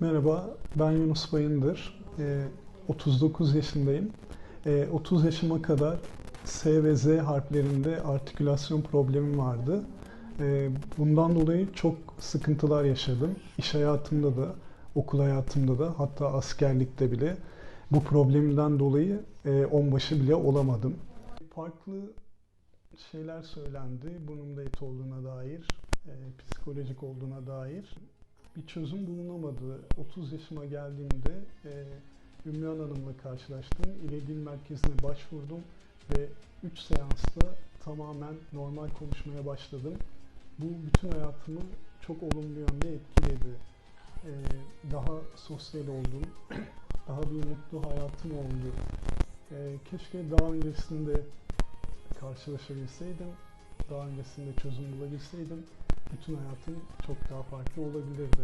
Merhaba, ben Yunus Bayındır. Ee, 39 yaşındayım. Ee, 30 yaşıma kadar S ve Z harflerinde artikülasyon problemim vardı. Ee, bundan dolayı çok sıkıntılar yaşadım. İş hayatımda da, okul hayatımda da, hatta askerlikte bile bu problemimden dolayı e, onbaşı bile olamadım. Farklı şeyler söylendi. Burnumda et olduğuna dair, e, psikolojik olduğuna dair bir çözüm bulunamadı. 30 yaşıma geldiğimde e, Ümran Hanım'la karşılaştım. İle Merkezi'ne başvurdum ve 3 seansta tamamen normal konuşmaya başladım. Bu bütün hayatımı çok olumlu yönde etkiledi. E, daha sosyal oldum. daha bir mutlu hayatım oldu. E, keşke daha öncesinde karşılaşabilseydim. Daha öncesinde çözüm bulabilseydim bütün hayatım çok daha farklı olabilirdi.